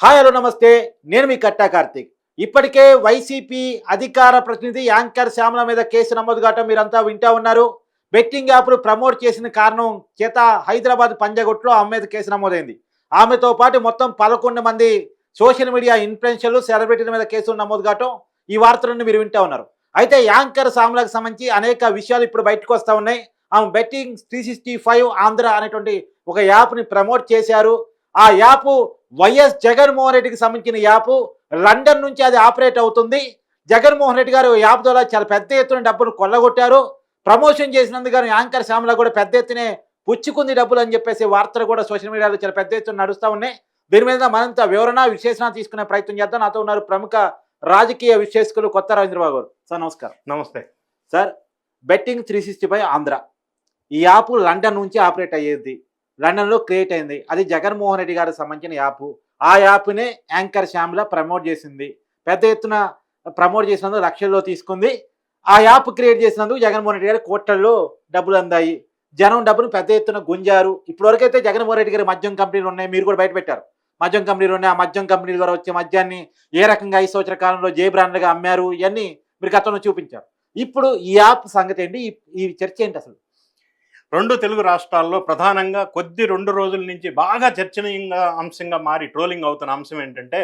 Hi hello నమస్తే. నేను మీ కట్టా కార్తీక్. ఇప్పటికే వైసీపీ అధికార ప్రతినిధి యాంకర్ శ్యామల మీద కేసు నమోదు కావటం మీరంతా వింటా ఉన్నారు. బెట్టింగ్ యాప్లు ప్రమోట్ చేసిన కారణం చేత హైదరాబాద్ పంజగుట్లో ఆమె మీద కేసు నమోదైంది. ఆమెతో పాటు మొత్తం పదకొండు మంది సోషల్ మీడియా ఇన్ఫ్లుయెన్షర్లు సెలబ్రిటీల మీద కేసులు నమోదు కావటం ఈ వార్తలను మీరు వింటా ఉన్నారు. అయితే యాంకర్ శ్యామలకు సంబంధించి అనేక విషయాలు ఇప్పుడు బయటకు వస్తూ ఉన్నాయి. ఆమె betting three sixty five Andhra అనేటువంటి ఒక యాప్ని ప్రమోట్ చేశారు. ఆ యాప్ వైఎస్ జగన్మోహన్ రెడ్డికి సంబంధించిన యాప్ లండన్ నుంచి అది ఆపరేట్ అవుతుంది. జగన్మోహన్ రెడ్డి గారు యాప్ ద్వారా చాలా పెద్ద ఎత్తున డబ్బులు కొల్లగొట్టారు. ప్రమోషన్ చేసినందుకు గాను యాంకర్ శ్యామల కూడా పెద్ద ఎత్తునే పుచ్చుకుంది డబ్బులు అని చెప్పేసి వార్తలు కూడా సోషల్ మీడియాలో చాలా పెద్ద ఎత్తున నడుస్తూ ఉన్నాయి. దీని మీద మరింత వివరణ విశ్లేషణ తీసుకునే ప్రయత్నం చేద్దాం. నాతో ఉన్నారు ప్రముఖ రాజకీయ విశ్లేషకులు కొత్త రవీంద్రబాబు గారు. సార్ నమస్కారం. నమస్తే. Sir betting three sixty five Andhra. ఈ యాప్ లండన్ నుంచి ఆపరేట్ అయ్యేది లండన్లో క్రియేట్ అయింది. అది జగన్మోహన్ రెడ్డి గారికి సంబంధించిన యాప్. ఆ యాప్నే యాంకర్ శ్యామ్ల ప్రమోట్ చేసింది. పెద్ద ఎత్తున ప్రమోట్ చేసినందుకు లక్షల్లో తీసుకుంది. ఆ యాప్ క్రియేట్ చేసినందుకు జగన్మోహన్ రెడ్డి గారి కోట్లల్లో డబ్బులు అందాయి. జనం డబ్బును పెద్ద ఎత్తున గుంజారు. ఇప్పటివరకు అయితే జగన్మోహన్ రెడ్డి గారి మద్యం కంపెనీలు ఉన్నాయి. మీరు కూడా బయట పెట్టారు. మద్యం కంపెనీలు ఉన్నాయి. ఆ మద్యం కంపెనీల ద్వారా వచ్చే మద్యాన్ని ఏ రకంగా ఐదు సంవత్సర కాలంలో జే బ్రాండ్లుగా అమ్మారు? ఇవన్నీ మీరు గతంలో చూపించారు. ఇప్పుడు ఈ యాప్ సంగతి ఏంటి? ఈ- ఈ చర్చ ఏంటి అసలు? రెండు తెలుగు రాష్ట్రాల్లో ప్రధానంగా కొద్ది రెండు రోజుల నుంచి బాగా చర్చనీయంగా అంశంగా మారి ట్రోలింగ్ అవుతున్న అంశం ఏంటంటే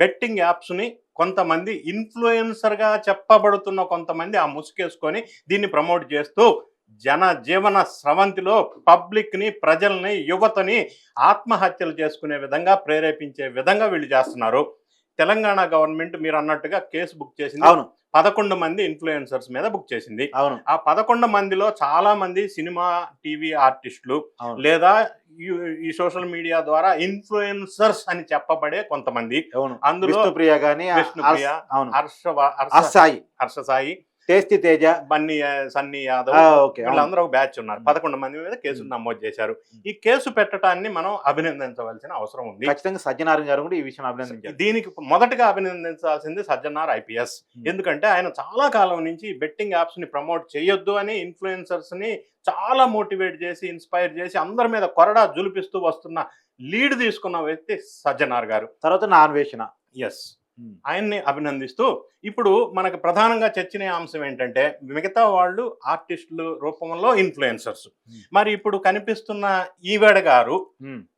బెట్టింగ్ యాప్స్ని కొంతమంది ఇన్ఫ్లుయెన్సర్గా చెప్పబడుతున్న కొంతమంది ఆ ముసుకేసుకొని దీన్ని ప్రమోట్ చేస్తూ జన జీవన స్రవంతిలో పబ్లిక్ని ప్రజల్ని యువతని ఆత్మహత్యలు చేసుకునే విధంగా ప్రేరేపించే విధంగా వీళ్ళు చేస్తున్నారు. తెలంగాణ గవర్నమెంట్ మీరు అన్నట్టుగా కేసు బుక్ చేసింది అవును. పదకొండు మంది ఇన్ఫ్లుయెన్సర్స్ మీద బుక్ చేసింది. అవును. ఆ పదకొండు మందిలో చాలా మంది సినిమా టీవీ ఆర్టిస్టులు లేదా ఈ- సోషల్ మీడియా ద్వారా ఇన్ఫ్లుయెన్సర్స్ అని చెప్పబడే కొంతమంది. అవును. అందులో విష్ణుప్రియ కానీ విష్ణుప్రియ, అవును. హర్ష హర్ష అస్సాయి హర్ష సాయి టేస్టీ తేజ. బన్నీ సన్నీ యాదవ్. వీళ్ళందరూ ఒక బ్యాచ్ ఉన్నారు. పదకొండు మంది మీద కేసులు నమోదు చేశారు. ఈ కేసు పెట్టడాన్ని మనం అభినందించవలసిన అవసరం ఉంది. ఖచ్చితంగా సత్యనారాయణ గారు కూడా ఈ విషయం అభినందించారు. దీనికి మొదటగా అభినందించాల్సింది సజ్జనార్ ఐపీఎస్. ఎందుకంటే ఆయన చాలా కాలం నుంచి బెట్టింగ్ యాప్స్ని ప్రమోట్ చేయొద్దు అని ఇన్ఫ్లుయెన్సర్స్ని చాలా మోటివేట్ చేసి ఇన్స్పైర్ చేసి అందరి మీద కొరడా జులిపిస్తూ వస్తున్న లీడ్ తీసుకున్న వ్యక్తి సజ్జనార్ గారు. తర్వాత నా అన్వేషణ. ఎస్ ఆయన్ని అభినందిస్తూ ఇప్పుడు మనకు ప్రధానంగా చర్చనీయ అంశం ఏంటంటే మిగతా వాళ్ళు ఆర్టిస్టులు రూపంలో ఇన్ఫ్లుయెన్సర్స్. మరి ఇప్పుడు కనిపిస్తున్న ఈవేడ గారు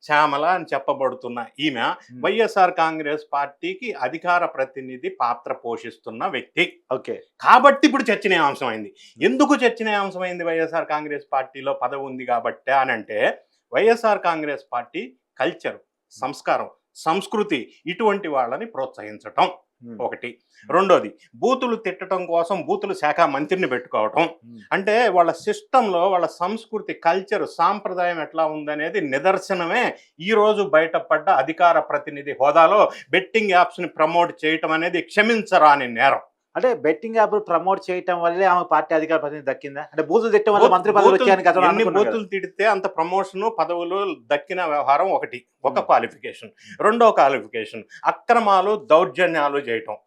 శ్యామల అని చెప్పబడుతున్న ఈమె. వైఎస్ఆర్ కాంగ్రెస్ పార్టీకి అధికార ప్రతినిధి పాత్ర పోషిస్తున్న వ్యక్తి. ఓకే. కాబట్టి ఇప్పుడు చర్చనీయాంశం అయింది. ఎందుకు చర్చనీయాంశం అయింది వైఎస్ఆర్ కాంగ్రెస్ పార్టీలో పదవి ఉంది కాబట్టి అని అంటే వైఎస్ఆర్ కాంగ్రెస్ పార్టీ కల్చర్ సంస్కారం సంస్కృతి ఇటువంటి వాళ్ళని ప్రోత్సహించటం ఉమ్, ఒకటి. రెండోది బూతులు తిట్టడం కోసం బూతుల శాఖ మంత్రిని పెట్టుకోవటం. ఉమ్, అంటే వాళ్ళ సిస్టంలో వాళ్ళ సంస్కృతి కల్చర్ సాంప్రదాయం ఎట్లా ఉందనేది నిదర్శనమే ఈ రోజు బయటపడ్డ అధికార ప్రతినిధి హోదాలో బెట్టింగ్ యాప్స్ని ప్రమోట్ చేయటం అనేది క్షమించరాని నేరం. అంటే బెట్టింగ్ యాప్ ప్రమోట్ చేయటం వల్లే ఆమె పార్టీ అధికార ప్రతినిధి దక్కిందా? అంటే బూతులు తిట్టడం వల్ల మంత్రి పదవి బూతులు- వచ్చాయని. బూతులు తిడితే అంత ప్రమోషన్ పదవులు దక్కిన వ్యవహారం ఒకటి. ఒక. క్వాలిఫికేషన్ రెండో క్వాలిఫికేషన్ అక్రమాలు దౌర్జన్యాలు చేయటం.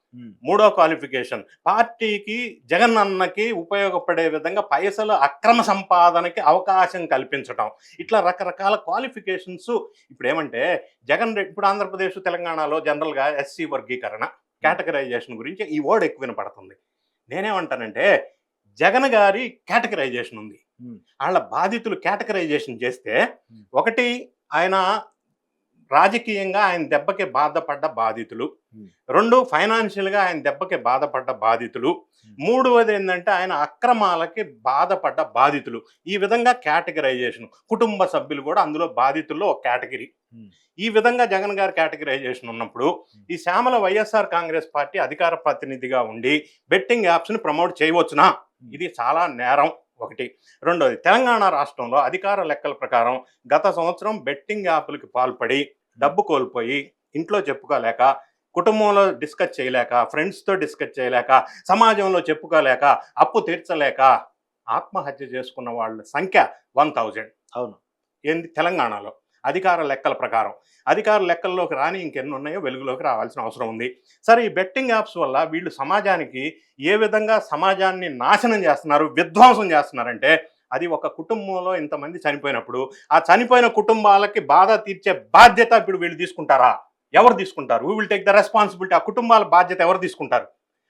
మూడో క్వాలిఫికేషన్ పార్టీకి జగన్ అన్నకి ఉపయోగపడే విధంగా పైసలు అక్రమ సంపాదనకి అవకాశం కల్పించటం. ఇట్లా రకరకాల క్వాలిఫికేషన్స్ ఇప్పుడు ఏమంటే జగన్ ఇప్పుడు ఆంధ్రప్రదేశ్ తెలంగాణలో జనరల్గా ఎస్సీ వర్గీకరణ. కేటగరైజేషన్ గురించి ఈ వర్డ్ ఎక్కువ వినపడుతుంది. నేనేమంటానంటే జగన్ గారి కేటగరైజేషన్ ఉంది. వాళ్ళ బాధితులు కేటగరైజేషన్ చేస్తే. ఒకటి ఆయన రాజకీయంగా ఆయన దెబ్బకి బాధపడ్డ బాధితులు. రెండు ఫైనాన్షియల్గా ఆయన దెబ్బకి బాధపడ్డ బాధితులు. మూడవది ఏంటంటే ఆయన అక్రమాలకి బాధపడ్డ బాధితులు. ఈ విధంగా కేటగరైజేషన్. కుటుంబ సభ్యులు కూడా అందులో బాధితుల్లో ఒక కేటగిరీ. ఈ విధంగా జగన్ గారి కేటగరైజేషన్ ఉన్నప్పుడు ఈ శ్యామల వైఎస్ఆర్ కాంగ్రెస్ పార్టీ అధికార ప్రతినిధిగా ఉండి బెట్టింగ్ యాప్స్ని ప్రమోట్ చేయవచ్చునా? ఇది చాలా నేరం ఒకటి. రెండోది తెలంగాణ రాష్ట్రంలో అధికార లెక్కల ప్రకారం గత సంవత్సరం బెట్టింగ్ యాప్లకి పాల్పడి డబ్బు కోల్పోయి ఇంట్లో చెప్పుకోలేక కుటుంబంలో డిస్కస్ చేయలేక ఫ్రెండ్స్తో డిస్కస్ చేయలేక సమాజంలో చెప్పుకోలేక అప్పు తీర్చలేక ఆత్మహత్య చేసుకున్న వాళ్ళ సంఖ్య వన్ థౌజండ్. అవును. ఏంది? తెలంగాణలో. అధికార లెక్కల ప్రకారం. అధికార లెక్కల్లోకి రాని ఇంకెన్ని ఉన్నాయో వెలుగులోకి రావాల్సిన అవసరం ఉంది. సరే ఈ బెట్టింగ్ యాప్స్ వల్ల వీళ్ళు సమాజానికి ఏ విధంగా సమాజాన్ని నాశనం చేస్తున్నారు విధ్వంసం చేస్తున్నారంటే అది ఒక కుటుంబంలో ఇంతమంది చనిపోయినప్పుడు ఆ చనిపోయిన కుటుంబాలకి బాధ తీర్చే బాధ్యత ఇప్పుడు వీళ్ళు తీసుకుంటారా? ఎవరు తీసుకుంటారు? We will take the responsibility ఆ కుటుంబాల బాధ్యత ఎవరు తీసుకుంటారు?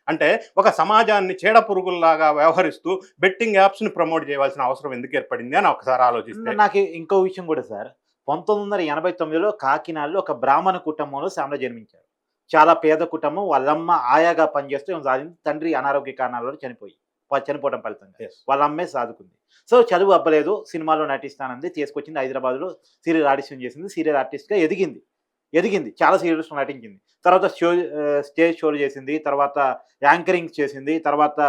అంటే ఒక సమాజాన్ని చీడ పురుగుల్లాగా వ్యవహరిస్తూ బెట్టింగ్ యాప్స్ని ప్రమోట్ చేయవలసిన అవసరం ఎందుకు ఏర్పడింది అని ఒకసారి ఆలోచిస్తే. నాకు ఇంకో విషయం కూడా సార్. పంతొమ్మిది వందల ఎనభై తొమ్మిదిలో కాకినాడలో ఒక బ్రాహ్మణ కుటుంబంలో శ్యామల జన్మించారు. చాలా పేద కుటుంబం. వాళ్ళమ్మ ఆయాగా పనిచేస్తూ సాధించి తండ్రి అనారోగ్య కారణాలలో చనిపోయి చనిపోవడం ఫలితంగా. వాళ్ళ అమ్మే సాదుకుంది. సో చదువు అవ్వలేదు సినిమాలో నటిస్తానంది తీసుకొచ్చింది హైదరాబాద్లో సీరియల్ ఆడిషన్ చేసింది సీరియల్ ఆర్టిస్ట్గా ఎదిగింది. ఎదిగింది చాలా సీరియల్స్ నటించింది. తర్వాత షో స్టేజ్ షోలు చేసింది తర్వాత యాంకరింగ్ చేసింది తర్వాత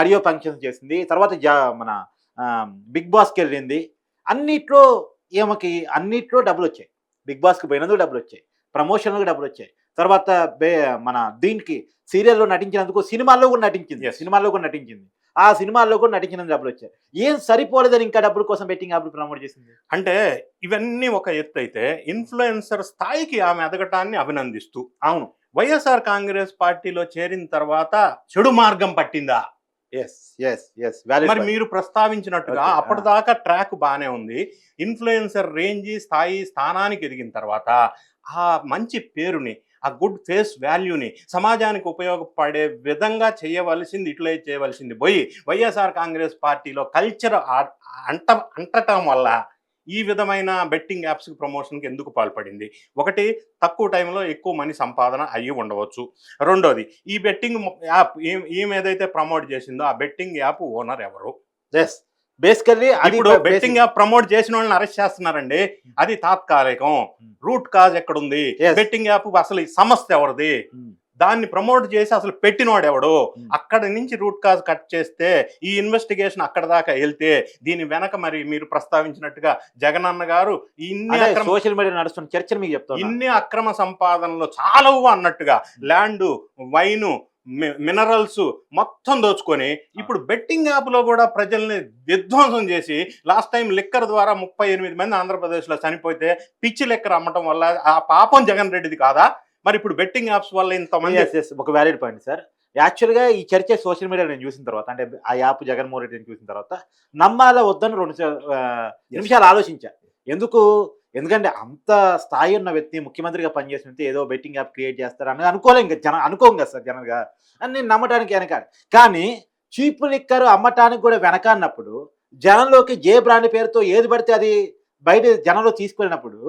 ఆడియో ఫంక్షన్స్ చేసింది తర్వాత జా మన బిగ్ బాస్కి వెళ్ళింది. అన్నిట్లో ఈమెకి అన్నిట్లో డబ్బులు వచ్చాయి బిగ్ బాస్కి పోయినందుకు డబ్బులు వచ్చాయి ప్రమోషన్లకు డబ్బులు వచ్చాయి తర్వాత బే మన దీనికి సీరియల్లో నటించినందుకు సినిమాల్లో కూడా నటించింది. సినిమాల్లో కూడా నటించింది. ఆ సినిమాల్లో కూడా నటించినందుకు డబ్బులు వచ్చాయి. ఏం సరిపోలేదని ఇంకా డబ్బుల కోసం బెట్టింగ్ యాప్లు ప్రమోట్ చేసింది? అంటే ఇవన్నీ ఒక ఎత్తు అయితే ఇన్ఫ్లుయెన్సర్ స్థాయికి ఆమె ఎదగటాన్ని అభినందిస్తూ అవును వైఎస్ఆర్ కాంగ్రెస్ పార్టీలో చేరిన తర్వాత చెడు మార్గం పట్టిందా? ఎస్ ఎస్ ఎస్ మరి మీరు ప్రస్తావించినట్టుగా. అప్పటిదాకా ట్రాక్ బానే ఉంది. ఇన్ఫ్లుయెన్సర్ రేంజ్ స్థాయి స్థానానికి ఎదిగిన తర్వాత ఆ మంచి పేరుని ఆ గుడ్ ఫేస్ వాల్యూని సమాజానికి ఉపయోగపడే విధంగా చేయవలసింది ఇట్లే చేయవలసింది పోయి వైఎస్ఆర్ కాంగ్రెస్ పార్టీలో కల్చర్ అంట అంటటం వల్ల ఈ విధమైన బెట్టింగ్ యాప్స్కి ప్రమోషన్కి ఎందుకు పాల్పడింది? ఒకటి తక్కువ టైంలో ఎక్కువ మనీ సంపాదన అయ్యి ఉండవచ్చు. రెండోది ఈ బెట్టింగ్ యాప్ ఏం ఏదైతే ప్రమోట్ చేసిందో ఆ బెట్టింగ్ యాప్ ఓనర్ ఎవరు? ఎస్. బేసికల్లీ ఇప్పుడు బెట్టింగ్ ప్రమోట్ చేసిన వాళ్ళని అరెస్ట్ చేస్తున్నారండి. అది తాత్కాలికం. రూట్ కాజ్ ఎక్కడుంది. బెట్టింగ్ యాప్ అసలు ఈ సంస్థ ఎవరిది? దాన్ని ప్రమోట్ చేసి అసలు పెట్టినోడు ఎవడు Hmm. అక్కడ నుంచి రూట్ కాజ్ కట్ చేస్తే ఈ ఇన్వెస్టిగేషన్ అక్కడ దాకా వెళ్తే దీని వెనక మరి మీరు ప్రస్తావించినట్టుగా జగనన్న గారు ఇన్ని సోషల్ మీడియా నడుస్తున్న చర్చను మీకు చెప్తాను ఇన్ని అక్రమ సంపాదనలు చాలవు అన్నట్టుగా. ల్యాండ్ వైను మినరల్స్ మొత్తం దోచుకొని ఇప్పుడు బెట్టింగ్ యాప్లో కూడా ప్రజల్ని విధ్వంసం చేసి లాస్ట్ టైం లిక్కర్ ద్వారా ముప్పై ఎనిమిది మంది ఆంధ్రప్రదేశ్లో చనిపోతే పిచ్చి లెక్కర్ అమ్మటం వల్ల ఆ పాపం జగన్ రెడ్డిది కాదా? మరి ఇప్పుడు బెట్టింగ్ యాప్స్ వల్ల ఇంతమంది. ఒక వ్యాలిడ్ పాయింట్ సార్ యాక్చువల్గా ఈ చర్చ సోషల్ మీడియా నేను చూసిన తర్వాత అంటే ఆ యాప్ జగన్మోహన్ రెడ్డిని చూసిన తర్వాత నమ్మాలా వద్దని రెండు నిమిషాలు ఆలోచించా. ఎందుకు? ఎందుకంటే అంత స్థాయి ఉన్న వ్యక్తి ముఖ్యమంత్రిగా పనిచేసిన వ్యక్తి ఏదో బెట్టింగ్ యాప్ క్రియేట్ చేస్తారు అని అనుకోలేం ఇంకా జన అనుకోం కదా సార్ జనరల్గా అని నేను నమ్మటానికి వెనక కానీ చీప్ లిక్కర్ అమ్మటానికి కూడా వెనక అన్నప్పుడు జనంలోకి జే బ్రాండ్ పేరుతో ఏది పడితే అది బయట జనంలో తీసుకెళ్ళినప్పుడు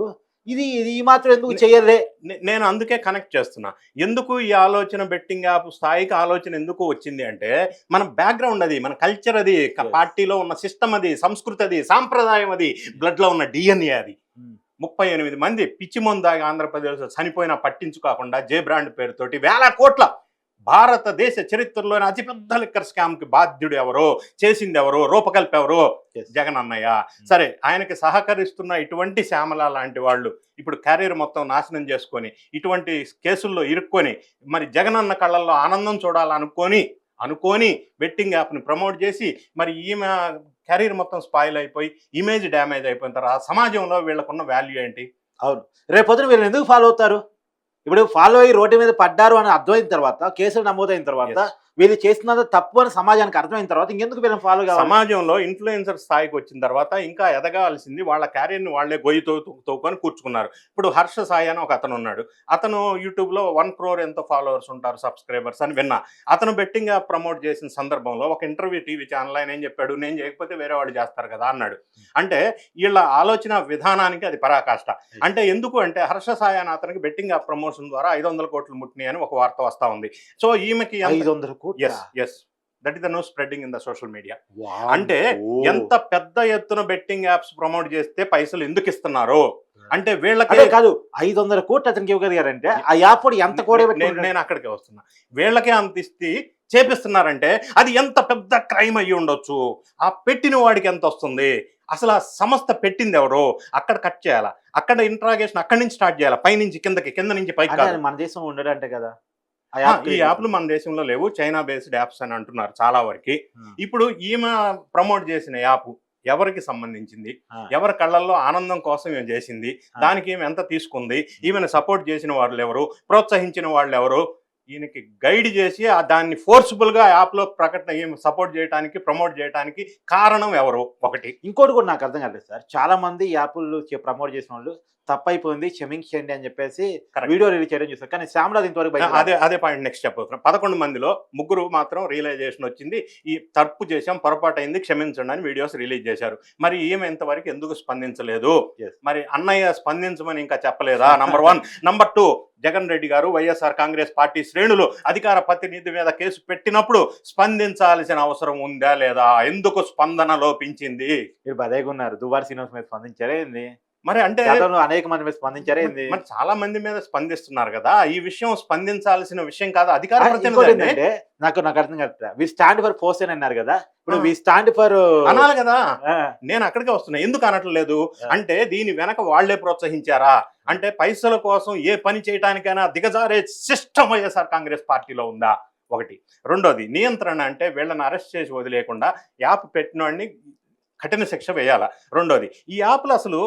ఇది ఇది ఈ మాత్రం ఎందుకు చేయలే నేను అందుకే కనెక్ట్ చేస్తున్నా ఎందుకు ఈ ఆలోచన బెట్టింగ్ యాప్ స్థాయికి ఆలోచన ఎందుకు వచ్చింది అంటే మన బ్యాక్గ్రౌండ్ అది మన కల్చర్ అది. పార్టీలో ఉన్న సిస్టమ్ అది సంస్కృతి అది సాంప్రదాయం అది బ్లడ్లో ఉన్న డిఎన్ఏ అది. ముప్పై ఎనిమిది మంది పిచ్చి మందాగి ఆంధ్రప్రదేశ్లో చనిపోయినా పట్టించుకోకుండా జే బ్రాండ్ పేరుతోటి వేల కోట్ల భారతదేశ చరిత్రలోని అతిపెద్ద లిక్కర్ స్కామ్కి బాధ్యుడు ఎవరో చేసింది ఎవరో రూపకల్పి ఎవరో. జగన్ అన్నయ్య సరే ఆయనకి సహకరిస్తున్న ఇటువంటి శ్యామల లాంటి వాళ్ళు ఇప్పుడు కెరీర్ మొత్తం నాశనం చేసుకొని ఇటువంటి కేసుల్లో ఇరుక్కొని మరి జగనన్న కళ్ళల్లో ఆనందం చూడాలనుకొని అనుకొని బెట్టింగ్ యాప్ని ప్రమోట్ చేసి మరి ఈమె కెరీర్ మొత్తం స్పాయిల్ అయిపోయి ఇమేజ్ డ్యామేజ్ అయిపోయిన తర్వాత సమాజంలో వీళ్ళకున్న వాల్యూ ఏంటి? అవును. రేపొద్దున వీళ్ళు ఎందుకు ఫాలో అవుతారు? ఇప్పుడు ఫాలో అయ్యి రోడ్డు మీద పడ్డారు అని అర్థమైన తర్వాత కేసులు నమోదైన తర్వాత. వీళ్ళు చేస్తున్నది తప్పు అని సమాజానికి అర్థమైన తర్వాత ఇంకెందుకు వీళ్ళని ఫాలో కావాలి? సమాజంలో ఇన్ఫ్లుయెన్సర్ స్థాయికి వచ్చిన తర్వాత ఇంకా ఎదగాల్సింది వాళ్ళ క్యారియర్ని వాళ్ళే గొయ్యి తోకొని కూర్చుకున్నారు. ఇప్పుడు హర్ష సాయి అని ఒక అతను ఉన్నాడు. అతను యూట్యూబ్లో వన్ క్రోర్ ఎంతో ఫాలోవర్స్ ఉంటారు సబ్స్క్రైబర్స్ అని విన్నా. అతను బెట్టింగ్ యాప్ ప్రమోట్ చేసిన సందర్భంలో ఒక ఇంటర్వ్యూ టీవీ ఛానల్ ఆయన ఏం చెప్పాడు? నేను చేయకపోతే వేరే వాళ్ళు చేస్తారు కదా అన్నాడు. అంటే వీళ్ళ ఆలోచన విధానానికి అది పరాకాష్ట. అంటే ఎందుకు అంటే హర్ష సాయి అని అతనికి బెట్టింగ్ యాప్ ప్రమోషన్ ద్వారా ఐదు వందల కోట్లు ముట్టినాయి అని ఒక వార్త వస్తా ఉంది. సో ఈమెకి ఐదు వందల yes yes that is the no spreading in the social media అంటే ఎంత పెద్ద ఎత్తున బెట్టింగ్ యాప్స్ ప్రమోట్ చేస్తే పైసలు ఎందుకు ఇస్తున్నారు? అంటే వీళ్ళకి కాదు ఐదు వందల కోట్లు అతనికి ఇవ్వగలిగారంటే ఆ యాప్ ఎంత కూడా నేను నేను అక్కడికే వస్తున్నా. వీళ్ళకే అంత ఇస్తే చేపిస్తున్నారంటే అది ఎంత పెద్ద క్రైమ్ అయ్యి ఉండొచ్చు? ఆ పెట్టిన వాడికి ఎంత వస్తుంది? అసలు ఆ సంస్థ పెట్టింది ఎవరు? అక్కడ కట్ చేయాలా? అక్కడ ఇంట్రాగేషన్ అక్కడి నుంచి స్టార్ట్ చేయాలా? పైనుంచి కిందకి కింద నుంచి పైకి మన దేశం ఉండడంటే కదా. ఈ యాప్లు మన దేశంలో లేవు. చైనా బేస్డ్ యాప్స్ అని అంటున్నారు చాలా వరకు. ఇప్పుడు ఈమె ప్రమోట్ చేసిన యాప్ ఎవరికి సంబంధించింది. ఎవరి కళ్ళల్లో ఆనందం కోసం ఏం చేసింది. దానికి ఈమె ఎంత తీసుకుంది? ఈమెను సపోర్ట్ చేసిన వాళ్ళు ఎవరు? ప్రోత్సహించిన వాళ్ళు ఎవరు? ఈయనకి గైడ్ చేసి ఆ దాన్ని ఫోర్స్ఫుల్గా యాప్లో ప్రకటన సపోర్ట్ చేయడానికి ప్రమోట్ చేయడానికి కారణం ఎవరు? ఒకటి. ఇంకోటి కూడా నాకు అర్థం కాలేదు సార్. చాలా మంది యాప్లు ప్రమోట్ చేసిన వాళ్ళు తప్పైపోయింది క్షమించండి అని చెప్పేసి. వీడియో రిలీజ్ చేయడం చూస్తారు కానీ శ్యామలాది ఇంతవరకు అదే అదే పాయింట్ నెక్స్ట్ చెప్పబోతున్నాం పదకొండు మందిలో ముగ్గురు మాత్రం రియలైజేషన్ వచ్చింది. ఈ తప్పు చేశాం పొరపాటు అయింది క్షమించండి అని వీడియోస్ రిలీజ్ చేశారు. మరి ఈమె ఇంతవరకు ఎందుకు స్పందించలేదు. మరి అన్నయ్య స్పందించమని ఇంకా చెప్పలేదా? Number one. Number two Jagan Reddy గారు వైఎస్ఆర్ కాంగ్రెస్ పార్టీ శ్రేణులు అధికార ప్రతినిధి మీద కేసు పెట్టినప్పుడు స్పందించాల్సిన అవసరం ఉందా లేదా? ఎందుకు స్పందన లోపించింది? మీరు బదేగా ఉన్నారు దుబార్ శ్రీనివాస్ మీద స్పందించారే ఏంది? మరి అంటే అనేక మంది మీద స్పందించారే మరి చాలా మంది మీద స్పందిస్తున్నారు కదా. ఈ విషయం స్పందించాల్సిన విషయం కాదు అధికార నాకు నాకు అర్థం కాదు వి స్టాండ్ ఫర్ అని అన్నారు కదా. ఇప్పుడు. వి స్టాండ్ ఫర్ అనాలి కదా. నేను అక్కడికే వస్తున్నా. ఎందుకు అనట్లేదు. అంటే దీని వెనక వాళ్ళే ప్రోత్సహించారా? అంటే పైసల కోసం ఏ పని చేయడానికైనా దిగజారే సిస్టమ్ వైఎస్ఆర్ కాంగ్రెస్ పార్టీలో ఉందా? ఒకటి. రెండోది నియంత్రణ అంటే వీళ్ళని అరెస్ట్ చేసి వదిలేయకుండా యాప్ పెట్టినోడిని కఠిన శిక్ష వేయాలా? రెండోది ఈ యాప్లు అసలు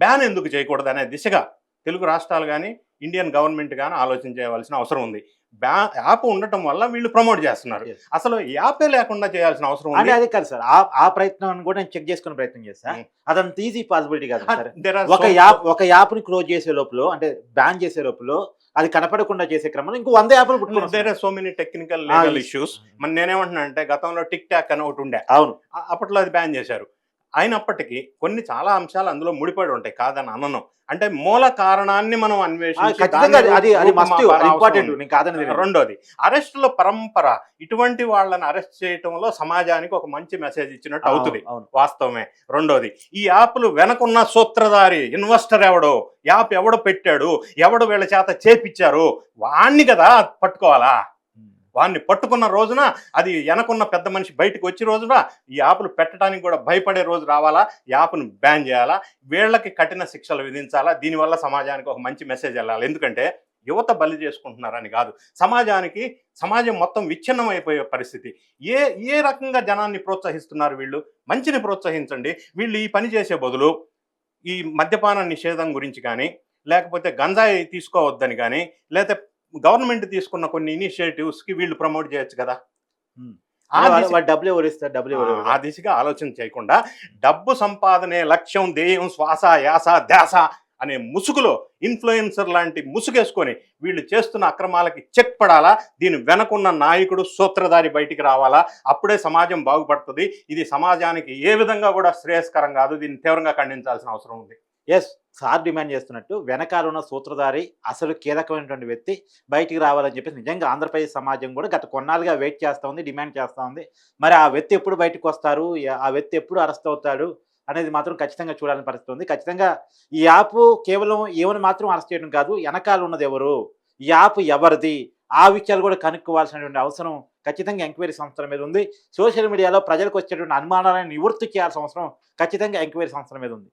బ్యాన్ ఎందుకు చేయకూడదు అనే దిశగా తెలుగు రాష్ట్రాలు కానీ ఇండియన్ గవర్నమెంట్ కానీ ఆలోచన చేయవలసిన అవసరం ఉంది. బ్యా యాప్ ఉండటం వల్ల వీళ్ళు ప్రమోట్ చేస్తున్నారు. అసలు యాపే లేకుండా చేయాల్సిన అవసరం అంటే ఉంది అది కాదు సార్. ఆ ప్రయత్నం కూడా నేను చెక్ చేసుకునే ప్రయత్నం చేస్తా Hmm. అదంత ఈజీ పాసిబిలిటీ కాదు సార్. ఒక యాప్ ఒక యాప్ని క్లోజ్ చేసే లోపల అంటే బ్యాన్ చేసే లోపల అది కనపడకుండా చేసే క్రమంలో ఇంకో వంద యాప్లు పుట్టుకొని దేర్ వస్తాయి. Are so many technical legal. Issues మరి నేనేమంటున్నా అంటే గతంలో టిక్ టాక్ అని ఒకటి ఉండే. అవును. అప్పట్లో అది బ్యాన్ చేశారు. అయినప్పటికీ కొన్ని చాలా అంశాలు అందులో ముడిపడి ఉంటాయి కాదని అనను. అంటే మూల కారణాన్ని మనం ఆ, అన్వేషించి ఖచ్చితంగా అది- అది అది మస్ట్ రూపుమాపాల్సిన అవసరం ఇంపార్టెంట్ ఉంది. నేను కాదని తెలియదు. రెండోది అరెస్టుల పరంపర. ఇటువంటి వాళ్ళని అరెస్ట్ చేయటంలో సమాజానికి ఒక మంచి మెసేజ్ ఇచ్చినట్టు అవుతుంది. వాస్తవమే. రెండోది ఈ యాప్లు వెనకున్న సూత్రధారి ఇన్వెస్టర్ ఎవడో యాప్ ఎవడు పెట్టాడు ఎవడు వీళ్ళ చేత చేపిచ్చారు వాణ్ణి కదా పట్టుకోవాలా? వాడిని పట్టుకున్న రోజున అది వెనకున్న పెద్ద మనిషి బయటకు వచ్చే రోజున ఈ యాప్లు పెట్టడానికి కూడా భయపడే రోజు రావాలా? యాప్ను బ్యాన్ చేయాలా? వీళ్ళకి కఠిన శిక్షలు విధించాలా? దీనివల్ల సమాజానికి ఒక మంచి మెసేజ్ వెళ్ళాలి. ఎందుకంటే యువత బలి చేసుకుంటున్నారని కాదు. సమాజానికి సమాజం మొత్తం విచ్ఛిన్నం అయిపోయే పరిస్థితి. ఏ ఏ రకంగా జనాన్ని ప్రోత్సహిస్తున్నారు వీళ్ళు? మంచిని ప్రోత్సహించండి. వీళ్ళు ఈ పని చేసే బదులు ఈ మద్యపాన నిషేధం గురించి కానీ లేకపోతే గంజాయి తీసుకోవద్దని కానీ లేకపోతే గవర్నమెంట్ తీసుకున్న కొన్ని ఇనిషియేటివ్స్కి వీళ్ళు ప్రమోట్ చేయొచ్చు కదా. ఆ వాడు- దిశ- వాడు డబ్బులు ఎవరు ఇస్తారు? డబ్బులు ఎవరు? ఆ దిశగా ఆలోచన చేయకుండా డబ్బు సంపాదనే లక్ష్యం ధ్యేయం శ్వాస యాస ధ్యాస అనే ముసుగులో ఇన్ఫ్లుయెన్సర్ లాంటి ముసుగేసుకొని వీళ్ళు చేస్తున్న అక్రమాలకి చెక్ పడాలా? దీని వెనకున్న నాయకుడు సూత్రధారి బయటికి రావాలా? అప్పుడే సమాజం బాగుపడుతుంది. ఇది సమాజానికి ఏ విధంగా కూడా శ్రేయస్కరం కాదు. దీన్ని తీవ్రంగా ఖండించాల్సిన అవసరం ఉంది. ఎస్ సార్ డిమాండ్ చేస్తున్నట్టు వెనకాల ఉన్న సూత్రధారి అసలు కీలకమైనటువంటి వ్యక్తి బయటికి రావాలని చెప్పేసి నిజంగా ఆంధ్రప్రదేశ్ సమాజం కూడా గత కొన్నాళ్ళుగా వెయిట్ చేస్తూ ఉంది డిమాండ్ చేస్తూ ఉంది. మరి ఆ వ్యక్తి ఎప్పుడు బయటకు వస్తారు? ఆ వ్యక్తి ఎప్పుడు అరెస్ట్ అవుతాడు? అనేది మాత్రం ఖచ్చితంగా చూడాలని పరిస్థితి ఉంది. ఖచ్చితంగా ఈ యాప్ కేవలం ఏమని మాత్రం అరెస్ట్ చేయడం కాదు వెనకాల ఉన్నది ఎవరు? ఈ యాప్ ఎవరిది? ఆ విషయాలు కూడా కనుక్కోవాల్సినటువంటి అవసరం ఖచ్చితంగా ఎంక్వైరీ సంస్థల మీద ఉంది. సోషల్ మీడియాలో ప్రజలకు వచ్చేటువంటి అనుమానాలను నివృత్తి చేయాల్సిన అవసరం ఖచ్చితంగా ఎంక్వైరీ సంస్థల మీద ఉంది.